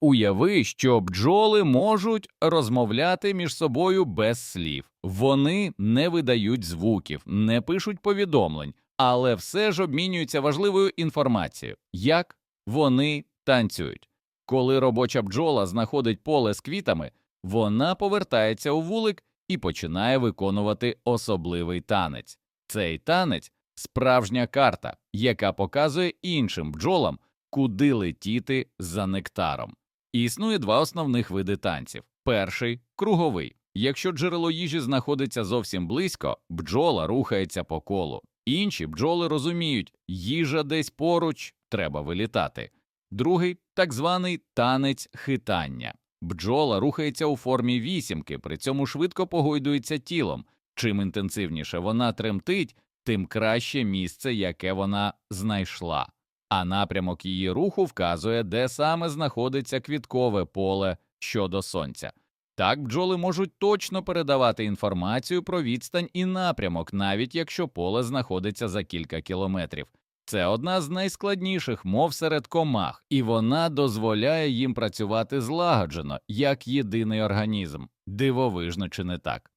Уяви, що бджоли можуть розмовляти між собою без слів. Вони не видають звуків, не пишуть повідомлень, але все ж обмінюються важливою інформацією, як вони танцюють. Коли робоча бджола знаходить поле з квітами, вона повертається у вулик і починає виконувати особливий танець. Цей танець справжня карта, яка показує іншим бджолам, куди летіти за нектаром. Існує два основних види танців. Перший круговий. Якщо джерело їжі знаходиться зовсім близько, бджола рухається по колу. Інші бджоли розуміють, їжа десь поруч, треба вилітати. Другий так званий танець хитання. Бджола рухається у формі вісімки, при цьому швидко погойдується тілом. Чим інтенсивніше вона тремтить, тим краще місце, яке вона знайшла. А напрямок її руху вказує, де саме знаходиться квіткове поле щодо сонця. Так бджоли можуть точно передавати інформацію про відстань і напрямок, навіть якщо поле знаходиться за кілька кілометрів. Це одна з найскладніших мов серед комах, і вона дозволяє їм працювати злагоджено, як єдиний організм. Дивовижно чи не так?